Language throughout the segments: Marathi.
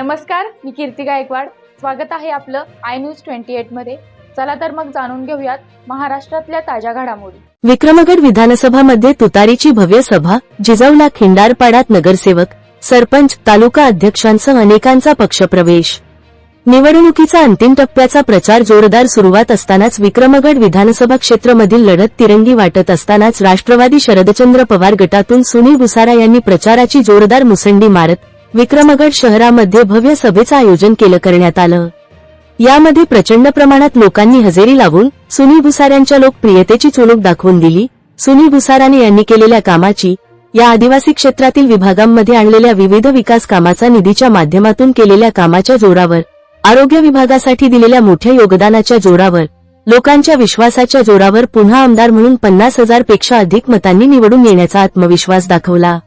नमस्कार मी कीर्ती गायकवाड. स्वागत आहे आपलं आय न्यूज ट्वेंटी एटमध्ये. चला तर मग जाणून घेऊयात महाराष्ट्रातल्या ताज्या घडामोडी. विक्रमगड विधानसभामध्ये तुतारीची भव्य सभा जिजाऊला खिंडारपाडात नगरसेवक सरपंच तालुका अध्यक्षांसह अनेकांचा पक्षप्रवेश. निवडणुकीचा अंतिम टप्प्याचा प्रचार जोरदार सुरुवात असतानाच विक्रमगड विधानसभा क्षेत्रामधील लढत तिरंगी वाटत असतानाच राष्ट्रवादी शरदचंद्र पवार गटातून सुनील भुसारा यांनी प्रचाराची जोरदार मुसंडी मारत विक्रमगड शहरामध्ये भव्य सभेचं आयोजन केलं करण्यात आलं. यामध्ये प्रचंड प्रमाणात लोकांनी हजेरी लावून सुनील भुसाऱ्यांच्या लोकप्रियतेची चुणूक दाखवून दिली. सुनील भुसाराने यांनी केलेल्या कामाची या आदिवासी क्षेत्रातील विभागांमध्ये आणलेल्या विविध विकास कामाचा निधीच्या माध्यमातून केलेल्या कामाच्या जोरावर आरोग्य विभागासाठी दिलेल्या मोठ्या योगदानाच्या जोरावर लोकांच्या विश्वासाच्या जोरावर पुन्हा आमदार म्हणून पन्नास हजारपेक्षा अधिक मतांनी निवडून येण्याचा आत्मविश्वास दाखवला.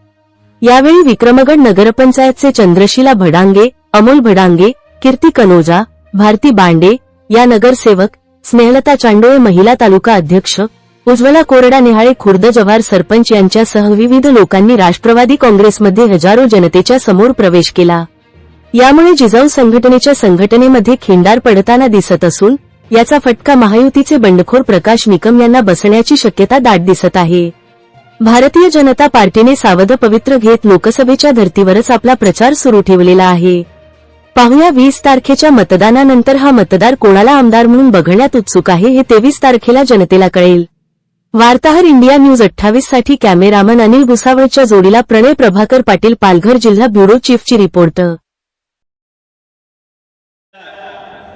यावेळी विक्रमगड नगरपंचायतचे चंद्रशिला भडांगे अमोल भडांगे कीर्ती कनोजा भारती बांडे या नगरसेवक स्नेहलता चांडोळे महिला तालुका अध्यक्ष उज्ज्वला कोरडा निहाळे खुर्द जव्हार सरपंच यांच्यासह विविध लोकांनी राष्ट्रवादी काँग्रेसमध्ये हजारो जनतेच्या समोर प्रवेश केला. यामुळे जिजाऊ संघटनेच्या संघटनेमध्ये खिंडार पडताना दिसत असून याचा फटका महायुतीचे बंडखोर प्रकाश निकम यांना बसण्याची शक्यता दाट दिसत आहे. भारतीय जनता पार्टीने सावध पवित्र घेत लोकसभेच्या धर्तीवरच आपला प्रचार सुरू ठेवलेला आहे. पाहुया वीस तारखेच्या मतदानानंतर हा मतदार कोणाला आमदार म्हणून बघण्यात उत्सुक आहे हे तेवीस तारखेला जनतेला कळेल. वार्ताहर इंडिया न्यूज अठ्ठावीससाठी कॅमेरामन अनिल भुसावळच्या जोडीला प्रणय प्रभाकर पाटील पालघर जिल्हा ब्युरो चीफची रिपोर्ट.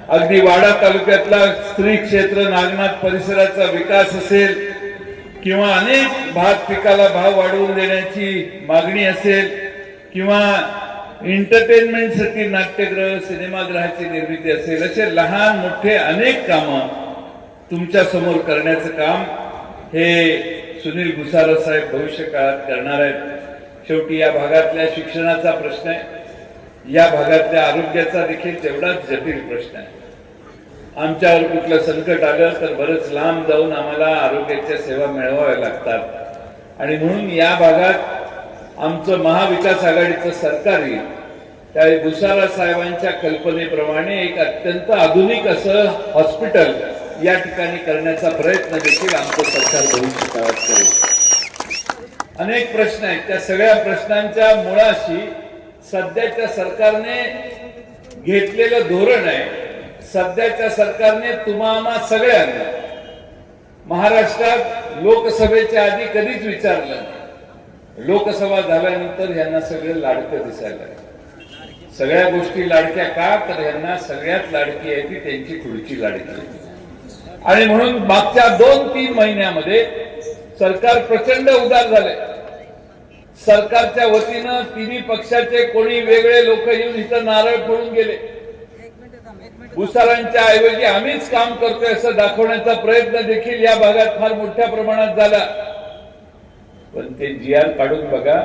अगदी वाडा तालुक्यातला स्त्री क्षेत्र नागनाथ परिसराचा विकास असेल किंवा अनेक भाग पिकाला भाव वाढवून देण्याची मागणी असेल किंवा एंटरटेनमेंटसाठी नाट्यग्रह सिनेमागृहाची निर्मिती असेल असे लहान मोठे अनेक कामं तुमच्यासमोर करण्याचं काम हे सुनील घुसारा साहेब भविष्य काळात करणार आहेत. शेवटी या भागातल्या शिक्षणाचा प्रश्न आहे. या भागातल्या आरोग्याचा देखील तेवढाच जटिल प्रश्न आहे. आमच्यावर कुठलं संकट आलं तर बरंच लांब जाऊन आम्हाला आरोग्याच्या सेवा मिळवाव्या लागतात. आणि म्हणून या भागात आमचं महाविकास आघाडीचं सरकार येईल. त्यावेळी भुसारा साहेबांच्या कल्पनेप्रमाणे एक अत्यंत आधुनिक असं हॉस्पिटल या ठिकाणी करण्याचा प्रयत्न देखील आमचं सरकार भविष्यकाळात करेल अनेक प्रश्न आहेत. त्या सगळ्या प्रश्नांच्या मुळाशी सध्याच्या सरकारने घेतलेलं धोरण आहे. सध्याच्या सरकारने तुम्हाला सगळ्यांना महाराष्ट्रात लोकसभेच्या आधी कधीच विचारलं नाही. लोकसभा झाल्यानंतर यांना सगळे लाडकं दिसायला सगळ्या गोष्टी लाडक्या का? तर यांना सगळ्यात लाडकी आहे ती त्यांची खुर्ची लाडकी आणि म्हणून मागच्या दोन तीन महिन्यामध्ये सरकार प्रचंड उदार झाले सरकारच्या वतीनं तिन्ही पक्षाचे कोणी वेगळे लोक येऊन इथं नारळ फोडून गेले. भुसारांच्या ऐवजी आम्हीच काम करतोय असं दाखवण्याचा प्रयत्न देखील या भागात फार मोठ्या प्रमाणात झाला. पण ते जी आर काढून बघा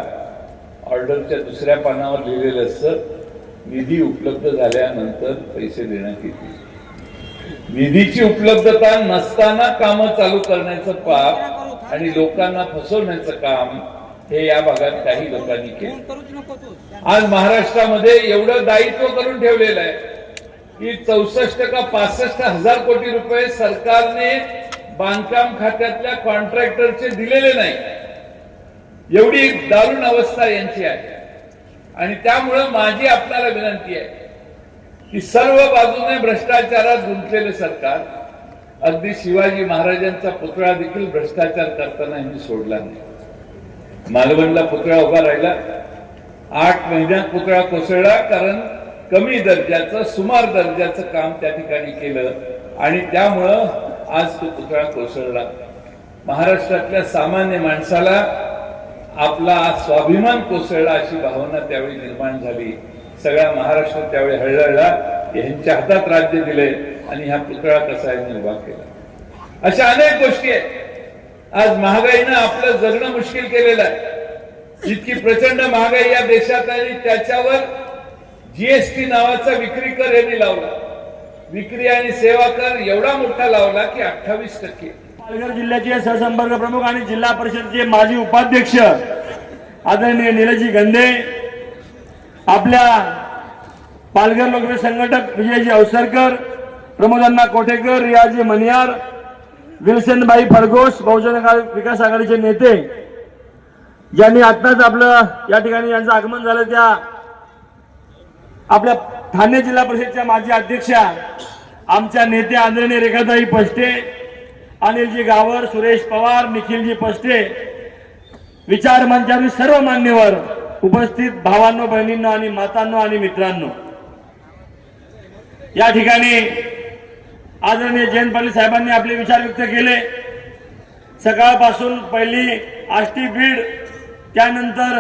ऑर्डरच्या दुसऱ्या पानावर लिहिलेलं असतं निधी उपलब्ध झाल्यानंतर पैसे देण्यात येतील. निधीची उपलब्धता नसताना कामं चालू करण्याचं पाप आणि लोकांना फसवण्याचं काम हे या भागात काही लोकांनी केलं. आज महाराष्ट्रामध्ये एवढं दायित्व करून ठेवलेलं आहे. की चौसष्ट का पासष्ट हजार कोटी रुपये सरकारने बांधकाम खात्यातल्या कॉन्ट्रॅक्टरचे दिलेले नाही. एवढी दारुण अवस्था यांची आहे. आणि त्यामुळं माझी आपल्याला विनंती आहे की सर्व बाजूने भ्रष्टाचारात गुंतलेले सरकार अगदी शिवाजी महाराजांचा पुतळा देखील भ्रष्टाचार करताना यांनी सोडला नाही. मालवणला पुतळा उभा राहिला. आठ महिन्यात पुतळा कोसळला कारण कमी दर्जाचं सुमार दर्जाचं काम त्या ठिकाणी केलं. आणि त्यामुळं आज तो पुतळा कोसळला. महाराष्ट्रातल्या सामान्य माणसाला आपला स्वाभिमान कोसळला अशी भावना त्यावेळी निर्माण झाली. सगळा महाराष्ट्र त्यावेळी हळहळला यांच्या हातात राज्य दिले आणि हा पुतळा कसा यांनी उभा केला. अशा अनेक गोष्टी आहेत. आज महागाईनं आपलं जगणं मुश्किल केलेलं आहे. इतकी प्रचंड महागाई या देशात आहे आणि त्याच्यावर जीएसटी नावाचा विक्री कर यांनी लावला. विक्री आणि सेवा कर एवढा मोठा लावला की अठ्ठावीस टक्के. पालघर जिल्ह्याचे सहसंपर्क प्रमुख आणि जिल्हा परिषदेचे माजी उपाध्यक्ष आदरणीय निलजी गंधे आपल्या पालघर लोकप्रिय संघटक विजयजी अवसरकर प्रमोदांना कोठेकर रियाजी मनियार विल्सनबाई फडगोस बहुजन विकास आघाडीचे नेते ज्यांनी आत्ताच आपलं या ठिकाणी यांचं आगमन झालं त्या आपल्या ठाणे जिल्हा परिषदच्या माजी अध्यक्षा आमच्या नेत्या आदरणीय रेखाताई पष्टे अनिलजी गावर सुरेश पवार निखिलजी पष्टे विचार मंचावरील सर्व मान्यवर उपस्थित भावांनो बहिणींनो आणि मातांनो आणि मित्रांनो. या ठिकाणी आदरणीय जयंत पाटील साहेबांनी आपले विचार व्यक्त केले. सकाळपासून पहिली आष्टी बीड त्यानंतर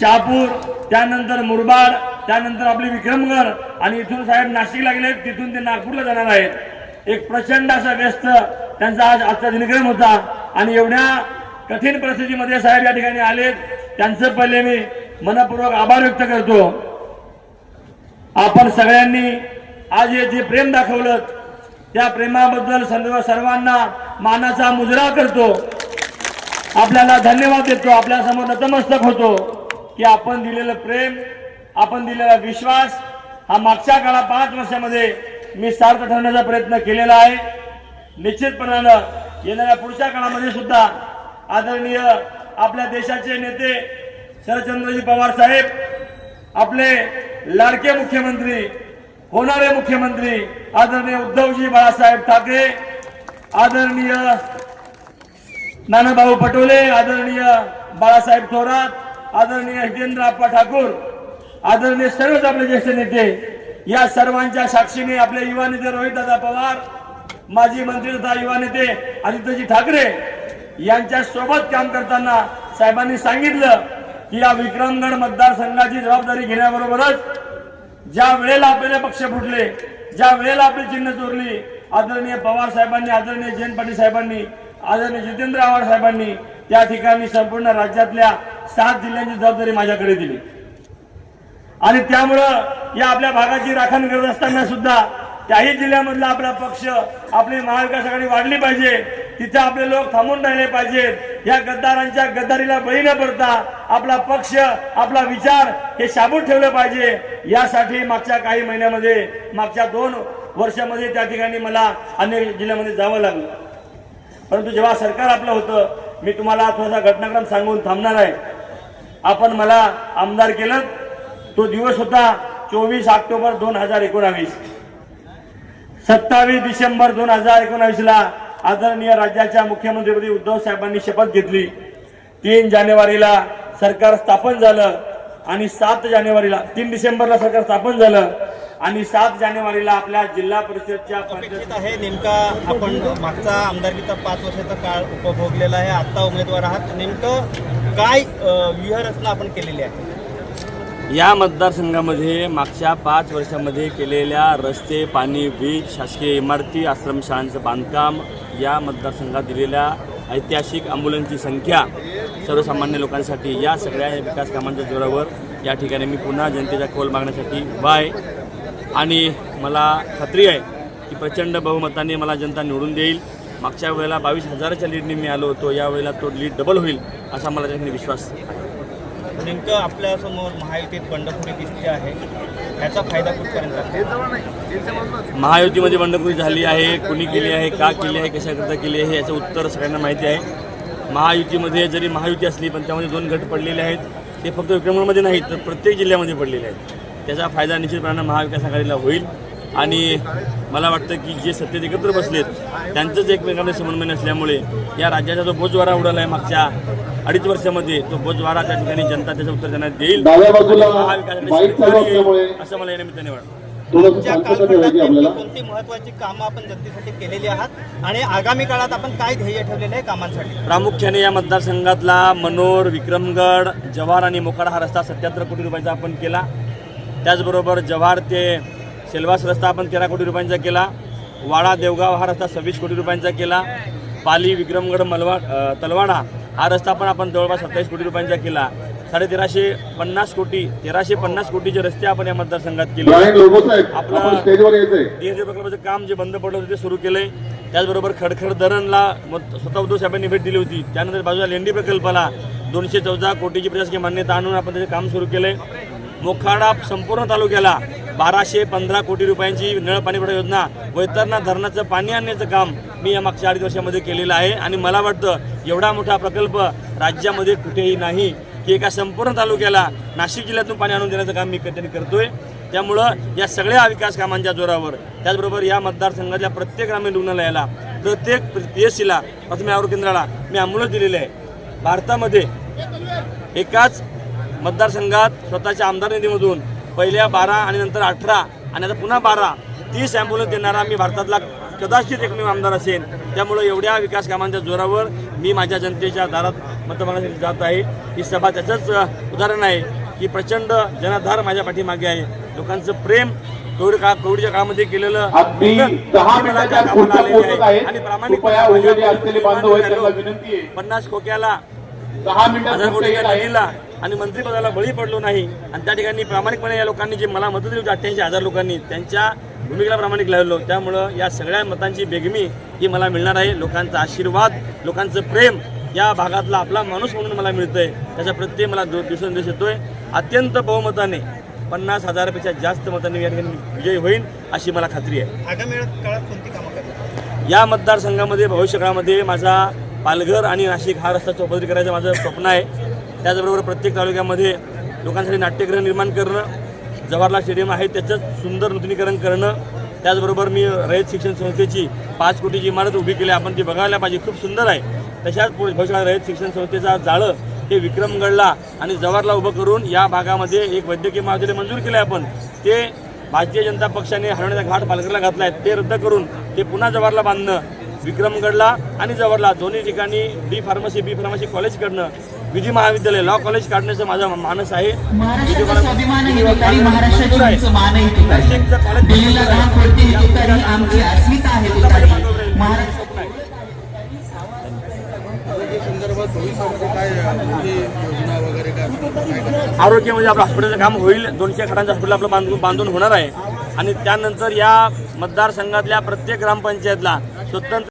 शहापूर त्यानंतर मुरबाड त्यानंतर आपले विक्रमगड आणि इथून साहेब नाशिकला गेले तिथून ते नागपूरला जाणार आहेत. एक प्रचंड असा व्यस्त त्यांचा आज आजचा दिनक्रम होता आणि एवढ्या कठीण परिस्थितीमध्ये साहेब या ठिकाणी आलेत. त्यांचं पहिले मी मनपूर्वक आभार व्यक्त करतो. आपण सगळ्यांनी आज हे जे प्रेम दाखवलं त्या प्रेमाबद्दल सर्व सर्वांना मानाचा मुजरा करतो. आपल्याला धन्यवाद देतो. आपल्यासमोर नतमस्तक होतो. की आपण दिलेलं प्रेम आपण दिलेला विश्वास हा मागच्या काळा पाच वर्षामध्ये मी सार्थ ठरवण्याचा प्रयत्न केलेला आहे. निश्चितपणानं येणाऱ्या पुढच्या काळामध्ये सुद्धा आदरणीय आपल्या देशाचे नेते शरदचंद्रजी पवार साहेब आपले लाडके मुख्यमंत्री होणारे मुख्यमंत्री आदरणीय उद्धवजी बाळासाहेब ठाकरे आदरणीय नानाभाऊ पटोले आदरणीय बाळासाहेब थोरात आदरणीय हितेंद्र आप्पा ठाकूर आदरणीय सर्वच आपले ज्येष्ठ नेते या सर्वांच्या साक्षीने आपले युवा नेते रोहितदादा पवार माजी मंत्री तथा युवा नेते आदित्यजी ठाकरे यांच्या सोबत काम करताना साहेबांनी सांगितलं की या विक्रमगड मतदारसंघाची जबाबदारी घेण्याबरोबरच ज्या वेळेला आपल्याला पक्ष फुटले ज्या वेळेला आपली चिन्ह चोरली आदरणीय पवार साहेबांनी आदरणीय जयंत पाटील साहेबांनी आदरणीय जितेंद्र आव्हाड साहेबांनी त्या ठिकाणी संपूर्ण राज्यातल्या सात जिल्ह्यांची जबाबदारी माझ्याकडे दिली. आणि त्यामुळं या आपल्या भागाची राखण करत असताना सुद्धा त्याही जिल्ह्यामधला आपला पक्ष आपली महाविकास आघाडी वाढली पाहिजे तिथे आपले लोक थांबून राहिले पाहिजेत या गद्दारांच्या गद्दारीला बळी न पडता आपला पक्ष आपला विचार हे शाबूत ठेवलं पाहिजे. यासाठी मागच्या काही महिन्यामध्ये मागच्या दोन वर्षामध्ये त्या ठिकाणी मला अनेक जिल्ह्यामध्ये जावं लागलं. परंतु जेव्हा सरकार आपलं होतं मी तुम्हाला थोडासा घटनाक्रम सांगून थांबणार आहे. आपण मला आमदार केलं. तो दिवस होता चोवीस ऑक्टोबर दोन हजार एकोणावीस. सत्तावीस डिसेंबर दोन हजार एकोणावीसला आदरणीय राज्याच्या मुख्यमंत्रीपदी उद्धव साहेबांनी शपथ घेतली. तीन जानेवारीला सरकार स्थापन झालं आणि सात जानेवारीला तीन डिसेंबरला सरकार स्थापन झालं. आणि सात जानेवारीला आपल्या जिल्हा परिषदच्या पंचायत आहे नेमका आपण मागचा आमदारकीचा पाच वर्षाचा काळ उपभोगलेला आहे. आता उमेदवार आहात. नेमकं काय व्यूहरचना आपण केलेली आहे? या मतदारसंघामध्ये मागच्या पाच वर्षामध्ये केलेल्या रस्ते पाणी वीज शासकीय इमारती आश्रमशाळांचं बांधकाम या मतदारसंघात दिलेल्या ऐतिहासिक अँब्युलन्सची संख्या सर्वसामान्य लोकांसाठी या सगळ्या विकास कामांच्या जोरावर या ठिकाणी मी पुन्हा जनतेचा कौल मागण्यासाठी उभा आहे. आणि मला खात्री आहे की प्रचंड बहुमताने मला जनता निवडून देईल. मागच्या वेळेला बावीस हजाराच्या लीडने मी आलो होतो. यावेळेला तो लीड डबल होईल असा मला त्या ठिकाणी विश्वास नेमकं आपल्यासमोर महायुतीत बंडखोरी दिसते आहे. ह्याचा फायदा कुठपर्यंत? महायुतीमध्ये बंडखोरी झाली आहे. कुणी केली आहे? का केली आहे? कशाकरता केली आहे? याचं उत्तर सगळ्यांना माहिती आहे. महायुतीमध्ये जरी महायुती असली पण त्यामध्ये दोन गट पडलेले आहेत. ते फक्त विक्रमगडमध्ये नाहीत तर प्रत्येक जिल्ह्यामध्ये पडलेले आहेत. त्याचा फायदा निश्चितपणानं महाविकास आघाडीला होईल. आणि मला वाटतं की जे सत्तेत एकत्र बसलेत त्यांचंच एकमेकांमध्ये समन्वय नसल्यामुळे या राज्याचा जो बोजवारा उडाला आहे मागच्या अडीच वर्षामध्ये तो बोजवारा त्या ठिकाणी जनता त्याचं उत्तर त्यांना देईल. असं मला या निमित्ताने वाटतं. कोणती महत्वाची कामं आपण जनतेसाठी केलेली आहात? आणि आगामी काळात आपण काय ध्येय ठेवलेलं आहे कामांसाठी? प्रामुख्याने या मतदारसंघातला मनोर विक्रमगड जव्हार आणि मोखाडा हा रस्ता सत्याहत्तर कोटी रुपयाचा आपण केला. त्याचबरोबर जव्हार ते सेलवास रस्ता आपण तेरा कोटी रुपयांचा केला. वाडा देवगाव हा रस्ता सव्वीस कोटी रुपयांचा केला. पाली विक्रमगड मलवा तलवाडा हा रस्ता पण आपण जवळपास सत्तावीस कोटी रुपयांचा केला. साडे तेराशे पन्नास कोटी तेराशे पन्नास कोटीचे रस्ते आपण या मतदारसंघात केले. आपला- डीएनजी प्रकल्पाचं काम जे बंद पडलं होतं ते सुरू केलंय. त्याचबरोबर खडखड धरणला स्वतः उद्धव साहेबांनी भेट दिली होती. त्यानंतर बाजूला लेंडी प्रकल्पाला दोनशे चौदा कोटीची प्रशासकीय मान्यता आणून आपण त्याचे काम सुरू केलंय. मोखाडा संपूर्ण तालुक्याला बाराशे पंधरा कोटी रुपयांची नळ पाणी पुरवठा योजना वैतरणा धरणाचं पाणी आणण्याचं काम मी या मागच्या अडीच वर्षामध्ये केलेलं आहे. आणि मला वाटतं एवढा मोठा प्रकल्प राज्यामध्ये कुठेही नाही की एका संपूर्ण तालुक्याला नाशिक जिल्ह्यातून पाणी आणून देण्याचं काम मी कधीतरी करतोय. त्यामुळं या सगळ्या विकास कामांच्या जोरावर त्याचबरोबर या मतदारसंघातल्या प्रत्येक ग्रामीण रुग्णालयाला प्रत्येक पी एस सीला प्राथमिक आरोग्य केंद्राला मी अमूलच दिलेले आहे. भारतामध्ये एकाच मतदारसंघात स्वतःच्या आमदार निधीमधून पहिल्या बारा आणि नंतर अठरा आणि आता पुन्हा बारा तीस ॲम्ब्युलन्स देणारा मी भारतातला कदाचित एकमेव आमदार असेल त्यामुळे एवढ्या विकास कामांच्या जोरावर मी माझ्या जनतेच्या दारात मतदानासाठी जात आहे. ही सभा त्याचंच उदाहरण आहे की प्रचंड जनाधार माझ्या पाठीमागे आहे. लोकांचं प्रेम कोविड काळ कोविडच्या काळामध्ये केलेलं. आणि आहे. पन्नास खोक्याला हजार कोटी येत आहे. दिला आणि मंत्रिपदाला बळी पडलो नाही. आणि त्या ठिकाणी प्रामाणिकपणे या लोकांनी जे मला मदत दिली होती अठ्ठ्याऐंशी हजार लोकांनी त्यांच्या भूमिकेला प्रामाणिक लागलो त्यामुळं या सगळ्या मतांची बेगमी ही मला मिळणार आहे. लोकांचा आशीर्वाद लोकांचं प्रेम या भागातला आपला माणूस म्हणून मला मिळतंय. त्याचा प्रत्यय मला दो दिवसेंदिवस येतोय. अत्यंत बहुमताने पन्नास हजारापेक्षा जास्त मतांनी या ठिकाणी विजयी होईल अशी मला खात्री आहे. आगामी काळात कोणती कामं करतात या मतदारसंघामध्ये भविष्यकाळामध्ये माझा पालघर आणि नाशिक हा रस्ता चौपदरी करायचं माझं स्वप्न आहे. त्याचबरोबर प्रत्येक तालुक्यामध्ये लोकांसाठी नाट्यगृह निर्माण करणं जवाहरलाल स्टेडियम आहे त्याचं सुंदर नूतनीकरण करणं त्याचबरोबर मी रयत शिक्षण संस्थेची पाच कोटीची इमारत उभी केली आपण ती बघायला पाहिजे खूप सुंदर आहे. तशाच भविष्यात रयत शिक्षण संस्थेचा जाळं हे विक्रमगडला आणि जवाहरला उभं करून या भागामध्ये एक वैद्यकीय महाविद्यालय मंजूर केलं आहे आपण. ते भारतीय जनता पक्षाने हरवण्याचा घाट पालघरला घातला आहे ते रद्द करून ते पुन्हा जवाहरला बांधणं विक्रमगडला आणि जवाहरला दोन्ही ठिकाणी D pharmacy B pharmacy college करणं विधी महाविद्यालय लॉ कॉलेज काढण्याचं माझा मानस आहे. ही. आरोग्य म्हणजे आपलं हॉस्पिटलचं काम होईल. दोनशे खडांचं हॉस्पिटल आपलं बांधून बांधून होणार आहे. आणि त्यानंतर या मतदारसंघातल्या प्रत्येक ग्रामपंचायतला स्वतंत्र